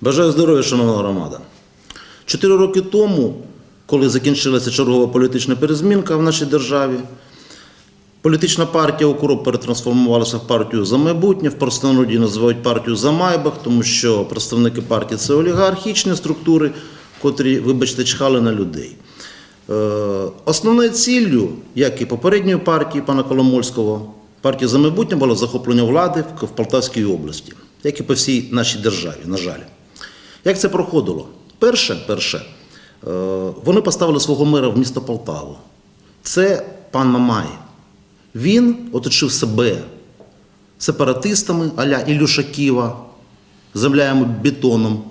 Бажаю здоров'я, шановна громада. Чотири роки тому, коли закінчилася чергова політична перезмінка в нашій державі, політична партія «Укроп» перетрансформувалася в партію за майбутнє, в простонароді називають партію за майбах, тому що представники партії це олігархічні структури, котрі, вибачте, чхали на людей. Е, Основною ціллю, як і попередньої партії пана Коломольського, партії за майбутнє було захоплення влади в в Полтавській області, як і по всій нашій державі, на жаль. Як це проходило? Перше, перше, е, вони поставили свого мера в місто Полтаву. Це пан Мамай. Він оточив себе сепаратистами аля Ілюша Ківа, земля бетоном.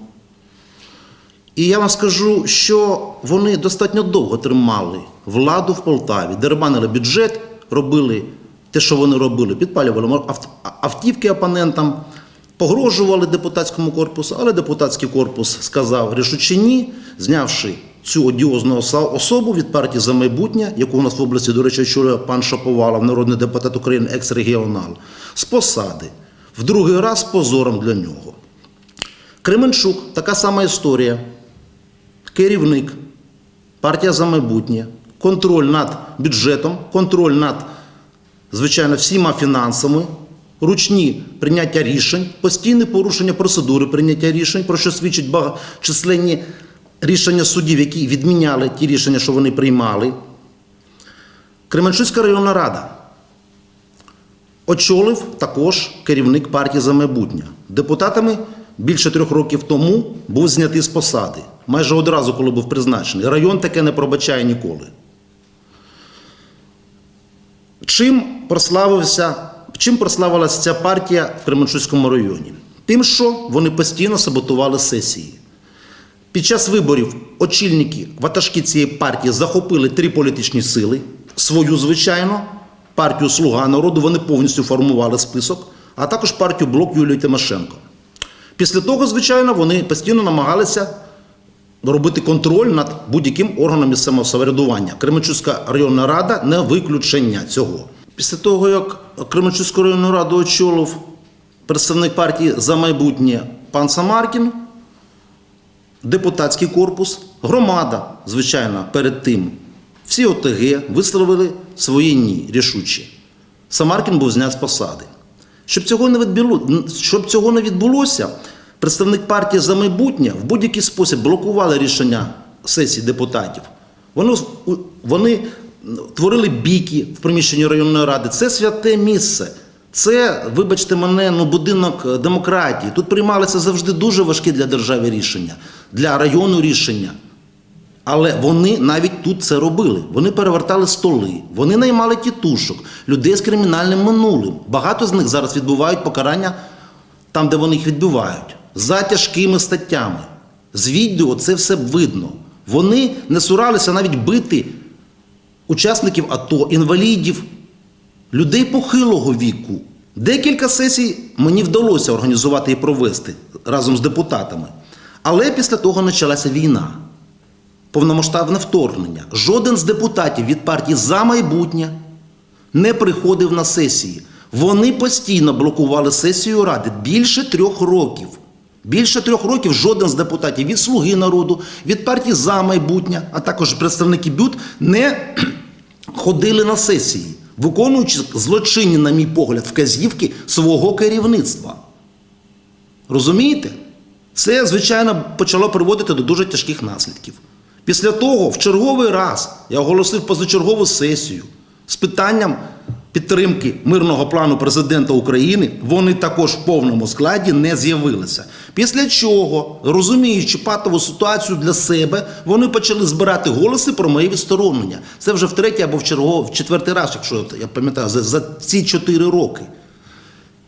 І я вам скажу, що вони достатньо довго тримали владу в Полтаві, дербанили бюджет, робили те, що вони робили, підпалювали автівки опонентам, погрожували депутатському корпусу, але депутатський корпус сказав рішуче ні, знявши цю одіозну особу від партії за майбутнє, яку у нас в області, до речі, очолює пан Шаповалов, народний депутат України, екс-регіонал, з посади. В другий раз позором для нього. Кременчук, така сама історія. Керівник, партія за майбутнє, контроль над бюджетом, контроль над, звичайно, всіма фінансами, ручні прийняття рішень, постійне порушення процедури прийняття рішень, про що свідчать бага- численні рішення судів, які відміняли ті рішення, що вони приймали. Кременчуцька районна рада очолив також керівник партії за майбутнє. Депутатами більше трьох років тому був знятий з посади. Майже одразу, коли був призначений. Район таке не пробачає ніколи. Чим прославився, чим прославилася ця партія в Кременчуцькому районі? Тим, що вони постійно саботували сесії. Під час виборів очільники ватажки цієї партії захопили три політичні сили. Свою, звичайно, партію Слуга народу вони повністю формували список, а також партію Блок Юлії Тимошенко. Після того, звичайно, вони постійно намагалися робити контроль над будь-яким органом місцевого самоврядування. Кременчуцька районна рада не виключення цього. Після того, як Кременчуцьку районну раду очолив представник партії за майбутнє пан Самаркін, депутатський корпус, громада, звичайно, перед тим. Всі ОТГ висловили свої ні рішучі. Самаркін був знят з посади. Щоб цього не відбуло, щоб цього не відбулося, представник партії за майбутнє в будь-який спосіб блокували рішення сесії депутатів. Вони, вони творили бійки в приміщенні районної ради. Це святе місце. Це, вибачте мене, ну, будинок демократії. Тут приймалися завжди дуже важкі для держави рішення, для району рішення. Але вони навіть тут це робили. Вони перевертали столи, вони наймали тітушок, людей з кримінальним минулим. Багато з них зараз відбувають покарання там, де вони їх відбувають, за тяжкими статтями. З відео це все видно. Вони не суралися навіть бити учасників АТО, інвалідів, людей похилого віку. Декілька сесій мені вдалося організувати і провести разом з депутатами. Але після того почалася війна повномасштабне вторгнення. Жоден з депутатів від партії за майбутнє не приходив на сесії. Вони постійно блокували сесію ради більше трьох років. Більше трьох років жоден з депутатів від Слуги народу, від партії за майбутнє, а також представники БЮТ не ходили на сесії, виконуючи злочинні, на мій погляд, вказівки свого керівництва. Розумієте? Це, звичайно, почало приводити до дуже тяжких наслідків. Після того, в черговий раз, я оголосив позачергову сесію з питанням підтримки мирного плану президента України. Вони також в повному складі не з'явилися. Після чого, розуміючи патову ситуацію для себе, вони почали збирати голоси про моє відсторонення. Це вже втретє або в черговий, в четвертий раз, якщо я пам'ятаю, за, за ці чотири роки.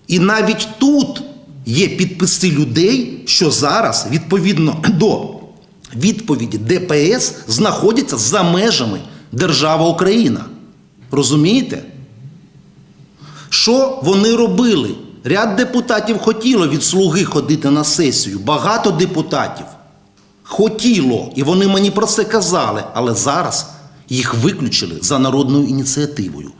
І навіть тут є підписи людей, що зараз, відповідно до відповіді ДПС, знаходяться за межами держава Україна. Розумієте? Що вони робили? Ряд депутатів хотіло від слуги ходити на сесію. Багато депутатів хотіло, і вони мені про це казали, але зараз їх виключили за народною ініціативою.